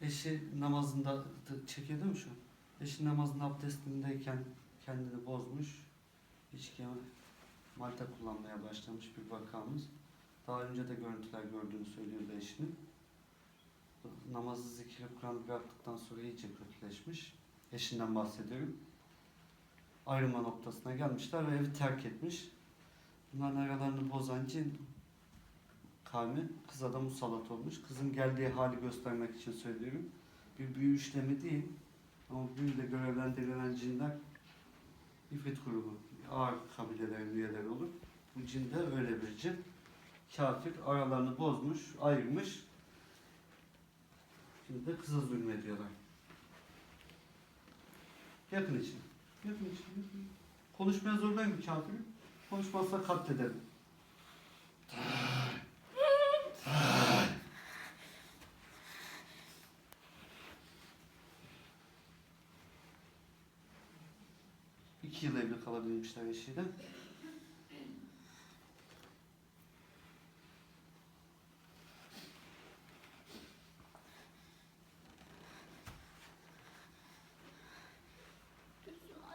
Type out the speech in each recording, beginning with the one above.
Eşi namazında çekiyor değil mi şu? Eşi namazında abdestindeyken kendini bozmuş. İçki madde kullanmaya başlamış bir vakamız. Daha önce de görüntüler gördüğünü söylüyordu eşinin. Namazı zikri Kur'an bıraktıktan sonra iyice kötüleşmiş. Eşinden bahsediyorum. Ayrılma noktasına gelmişler ve evi terk etmiş. Bunların aralarını bozan cin kavmi kıza da musallat olmuş. Kızın geldiği hali göstermek için söylüyorum. Bir büyü işlemi değil. Ama büyüyle görevlendirilen cinler ifrit grubu, ağır kabilelerin üyeleri olur. Bu cin de öyle bir cin. Kafir aralarını bozmuş, ayırmış. Şimdi de kıza zulmediyorlar. Yakın için. Yakın için. Yakın. Konuşmaya zorlayın mı kafiri? Konuşmazsa katlederim. İki yıl evli kalabilmişler eşiyle.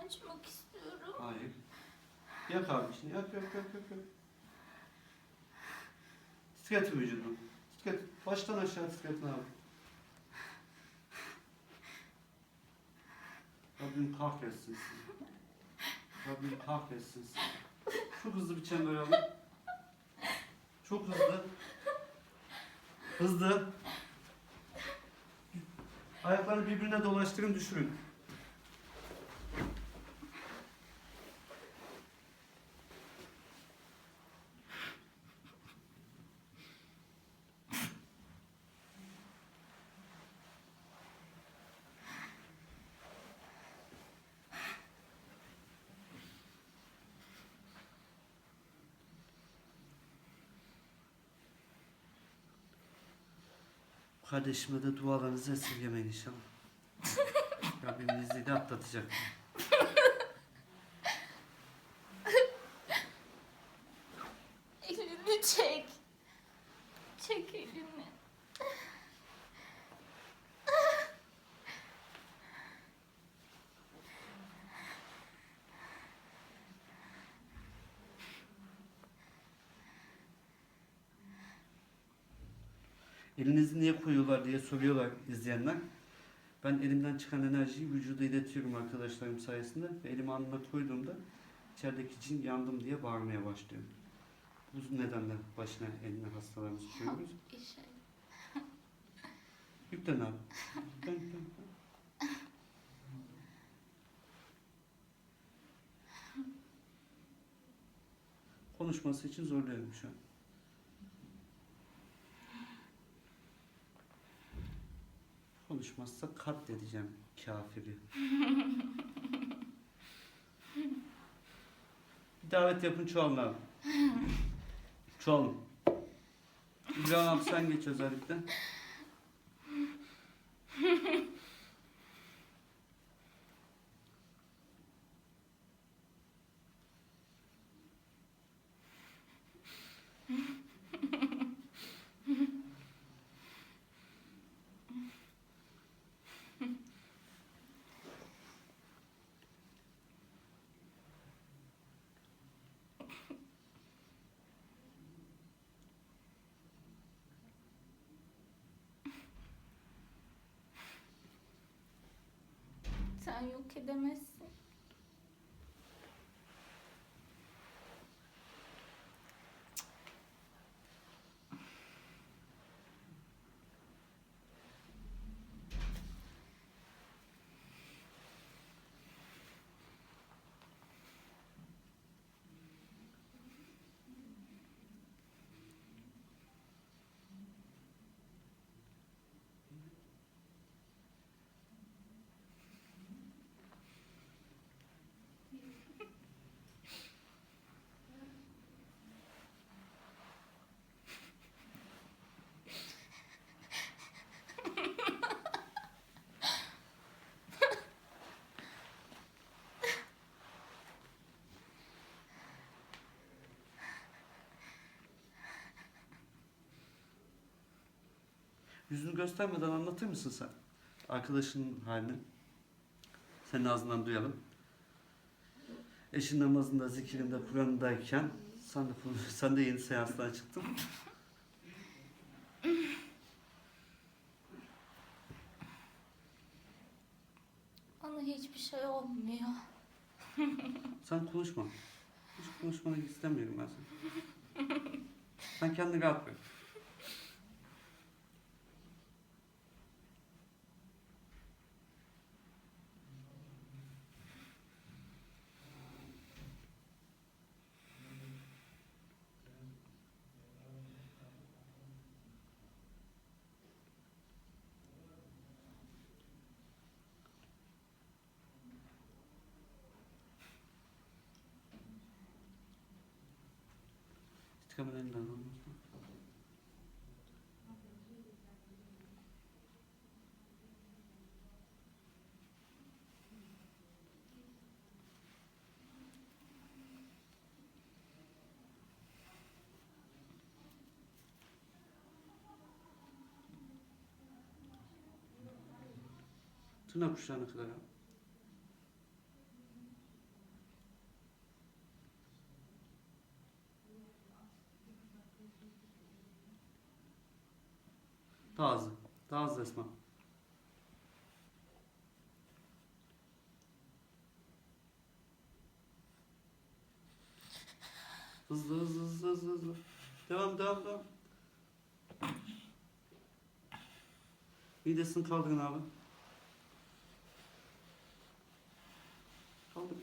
Açmak istiyorum. Hayır. Yak abi şimdi. Yak yak yak yak. yak. Titret vücudunu. Titret. Baştan aşağı titretin abi. Rabbim kahretsin sizi. Rabbim kahretsin sizi. Çok hızlı bir çember alın. Çok hızlı. Hızlı. Ayakları birbirine dolaştırın düşürün. Kardeşime de dualarınızı esirgemeyin inşallah. Rabbimin izniyle atlatacak. Elini çek. Çek elini. Elinizi niye koyuyorlar diye soruyorlar izleyenler. Ben elimden çıkan enerjiyi vücuda iletiyorum arkadaşlarım sayesinde. Ve elimi alnıma koyduğumda içerideki cin yandım diye bağırmaya başlıyor. Bu nedenle başına eline hastalarımızı koyuyoruz. İşe. Yüklen abi. Konuşması için zorluyorum şu an. Konuşmazsa katledeceğim kafiri. Bir davet yapın çoğalın abi. Çoğalın. İbrahim abi sen geç özellikle. yok edemezsin. Yüzünü göstermeden anlatır mısın sen? Arkadaşının halini. Senin ağzından duyalım. Eşin namazında, zikrinde, Kur'an'dayken sen de, sen de yeni seanstan çıktın. Bana hiçbir şey olmuyor. Sen konuşma. Hiç konuşmanı istemiyorum ben seni. Sen kendini rahat bırak. Elinden alın. Tırnak uçlarına kadar al. Daha hızlı. Daha hızlı Esma. Hızlı hızlı hızlı hızlı hızlı. Devam devam devam. Midesini kaldırın abi. Kaldır.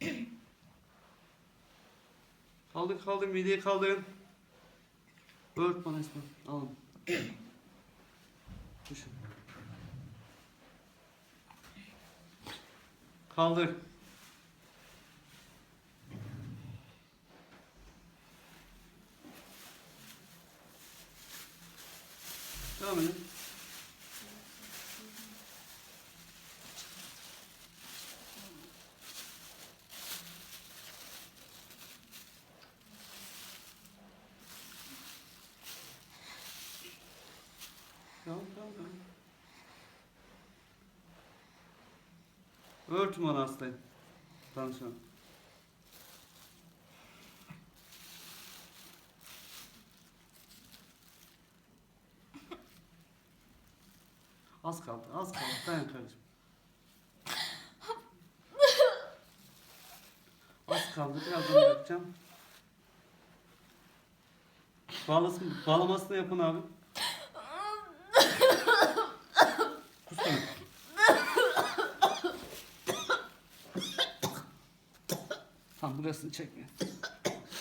Kaldır kaldır mideyi kaldırın. Ört bana Esma. Alın. Düşün. Kaldır. Devam edin. Tamam tamam tamam. Örtün bana hastayı. Tansiyon. Az kaldı, az kaldı. Dayan kardeşim. Az kaldı, birazdan bırakacağım. Bağlasın, bağlamasını yapın abi. burası çekmiyor.